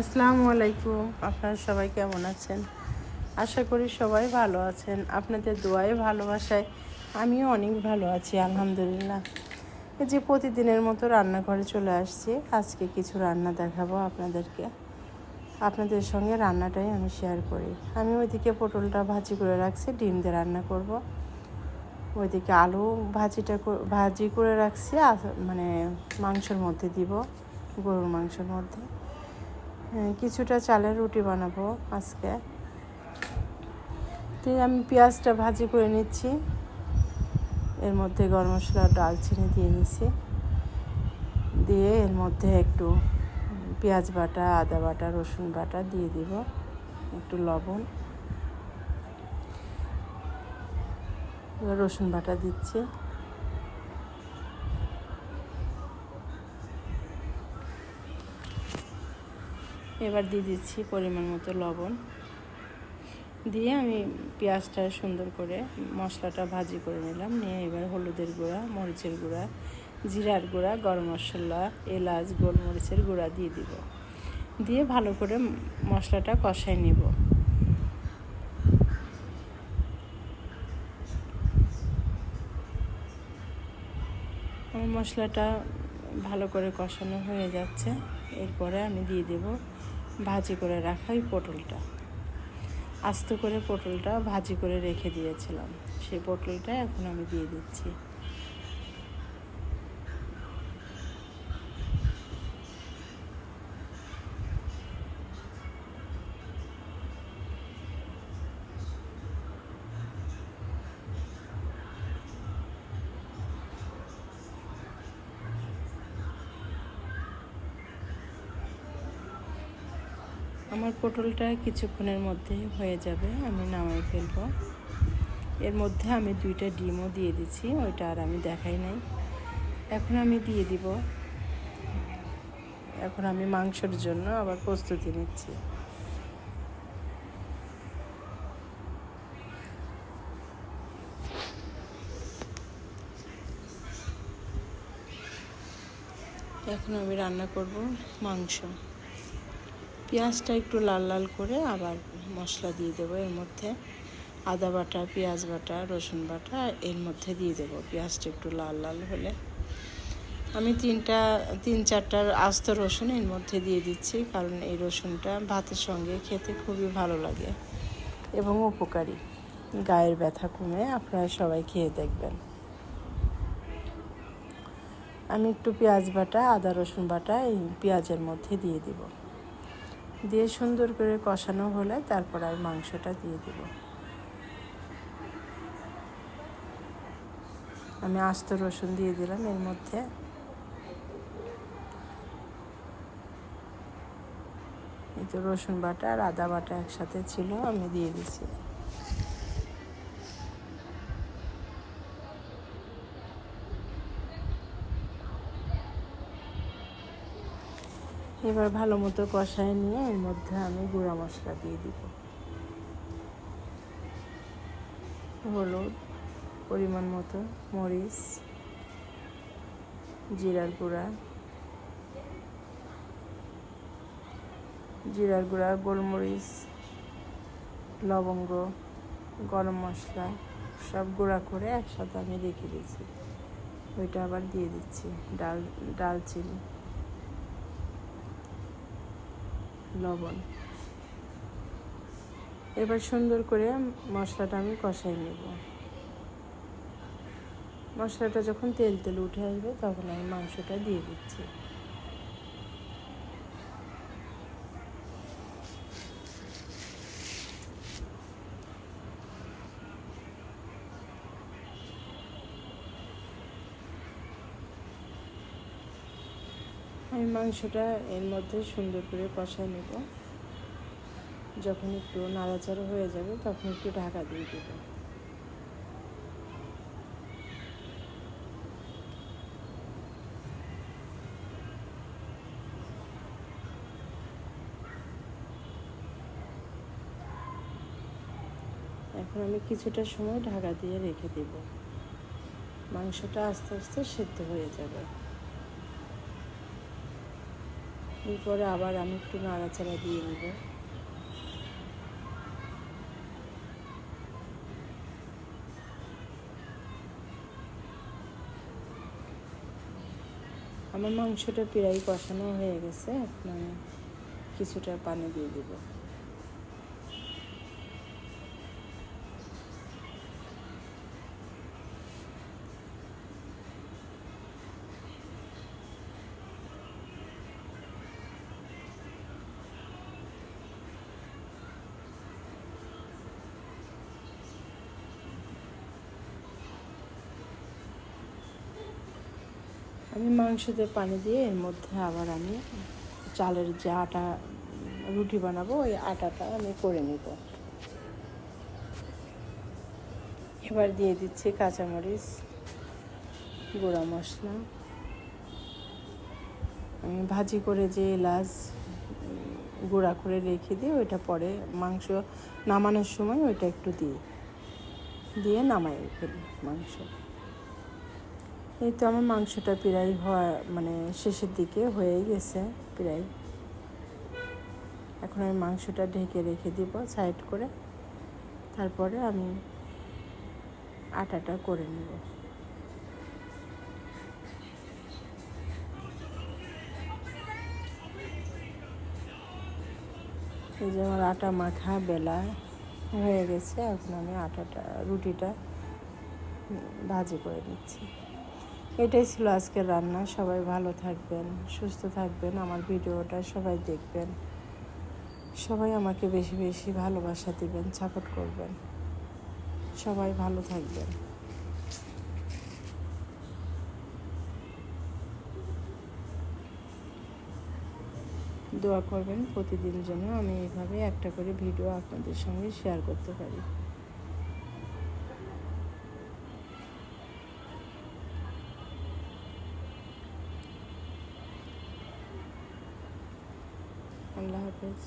আসসালামু আলাইকুম। আপনারা সবাই কেমন আছেন? আশা করি সবাই ভালো আছেন। আপনাদের দোয়ায়, ভালোবাসায় আমিও অনেক ভালো আছি, আলহামদুলিল্লাহ। এই যে প্রতিদিনের মতো রান্নাঘরে চলে আসছি। আজকে কিছু রান্না দেখাবো আপনাদেরকে। আপনাদের সঙ্গে রান্নাটাই আমি শেয়ার করি। আমি ওইদিকে পটলটা ভাজি করে রাখছি, ডিম দিয়ে রান্না করব। ওইদিকে আলু ভাজিটা ভাজি করে রাখছি মানে মাংসের মধ্যে দিব, গরুর মাংসের মধ্যে। কিছুটা চালের রুটি বানাবো আজকে। তো আমি পেঁয়াজটা ভাজি করে নিচ্ছি। এর মধ্যে গরম মশলা, ডালচিনি দিয়ে নিছি দিয়ে এর মধ্যে একটু পেঁয়াজ বাটা, আদা বাটা, রসুন বাটা দিয়ে দিব, একটু লবণ। রসুন বাটা দিচ্ছি। এবার দিয়ে দিচ্ছি পরিমাণ মতো লবণ। দিয়ে আমি পেঁয়াজটা সুন্দর করে মশলাটা ভাজি করে নিলাম। নিয়ে এবার হলুদের গুঁড়া, মরিচের গুঁড়া, জিরার গুঁড়া, গরম মশলা, এলাচ, গোলমরিচের গুঁড়া দিয়ে দিব। দিয়ে ভালো করে মশলাটা কষাই নিব। মশলাটা ভালো করে কষানো হয়ে যাচ্ছে। এরপরে আমি দিয়ে দেব ভাজি করে রাখা ওই পটলটা। আস্ত করে পটলটা ভাজি করে রেখে দিয়েছিলাম। সেই পটলটা এখন আমি দিয়ে দিচ্ছি। আমার পটলটা কিছুক্ষণের মধ্যে হয়ে যাবে, আমি নামাই ফেলব। এর মধ্যে আমি দুইটা ডিমও দিয়ে দিচ্ছি ওইটা আর আমি দেখাই নাই। এখন আমি দিয়ে দিব। এখন আমি মাংসের জন্য আবার প্রস্তুতি নিচ্ছি। এখন আমি রান্না করব মাংস। পেঁয়াজটা একটু লাল লাল করে আবার মশলা দিয়ে দেবো। এর মধ্যে আদা বাটা, পেঁয়াজ বাটা, রসুন বাটা এর মধ্যে দিয়ে দেবো। পেঁয়াজটা একটু লাল লাল হলে আমি তিনটা, তিন চারটার আস্ত রসুন এর মধ্যে দিয়ে দিচ্ছি, কারণ এই রসুনটা ভাতের সঙ্গে খেতে খুবই ভালো লাগে এবং উপকারী। গায়ের ব্যথা কমে আপনারা সবাই খেয়ে দেখবেন। আমি একটু পেঁয়াজ বাটা, আদা রসুন বাটা এই পেঁয়াজের মধ্যে দিয়ে দিব। দিয়ে সুন্দর করে কষানো হলে তারপর আর মাংসটা দিয়ে দেব। আমি আস্ত রসুন দিয়ে দিলাম এর মধ্যে। এই তো রসুন বাটা আর আদা বাটা একসাথে ছিল, আমি দিয়ে দিছি। এবার ভালো মতো কষায় নিয়ে এর মধ্যে আমি গুঁড়া মশলা দিয়ে দিব। হলুদ, পরিমাণ মতো মরিচ, জিরার গুঁড়া। জিরার গুঁড়া, গোলমরিচ, লবঙ্গ, গরম মশলা সব গুঁড়া করে একসাথে আমি রেখে দিয়েছি। ওইটা আবার দিয়ে দিচ্ছি ডাল, ডালচিনি। লবণ। এবার সুন্দর করে মশলাটা আমি কষাই নেব। মশলাটা যখন তেল তেল উঠে আসবে, তখন আমি মাংসটা দিয়ে দিচ্ছি। আমি মাংসটা এর মধ্যে সুন্দর করে কষায় নেব। যখন একটু নাড়াচাড়া হয়ে যাবে, তখন একটু ঢাকা দিয়ে দেব। এখন আমি কিছুটা সময় ঢাকা দিয়ে রেখে দেব। মাংসটা আস্তে আস্তে সেদ্ধ হয়ে যাবে। এরপরে আবার আমি একটু নাড়াচাড়া দিয়ে নেব। আমার মাংসটা প্রায় কষানো হয়ে গেছে, আপনার কিছুটা পানি দিয়ে দেব আমি মাংসতে পানি দিয়ে এর মধ্যে আবার আমি চালের যে আটা, রুটি বানাবো, ওই আটাটা আমি করে নিব। এবার দিয়ে দিচ্ছি কাঁচামরিচ, গুঁড়া মশলা। আমি ভাজি করে যে এলাচ গুঁড়া করে রেখে দিই ওইটা পরে মাংস নামানোর সময় ওইটা একটু দিই দিয়ে নামাই ফেলি মাংস। এই তো আমার মাংসটা প্রায় হওয়া মানে শেষের দিকে হয়েই গেছে প্রায়। এখন আমি মাংসটা ঢেকে রেখে দিব সাইড করে। তারপরে আমি আটাটা করে নেব। এই যে আমার আটা মাখা বেলা হয়ে গেছে, এখন আমি আটাটা, রুটিটা ভাজি করে নিচ্ছি। এটাই ছিল আজকের রান্না। সবাই ভালো থাকবেন, সুস্থ থাকবেন। আমার ভিডিওটা সবাই দেখবেন। সবাই আমাকে বেশি বেশি ভালোবাসা দিবেন সাপোর্ট করবেন। সবাই ভালো থাকবেন। দোয়া করবেন প্রতিদিন যেন আমি এইভাবে একটা করে ভিডিও আপনাদের সঙ্গে শেয়ার করতে পারি। আল্লাহ হাফেজ।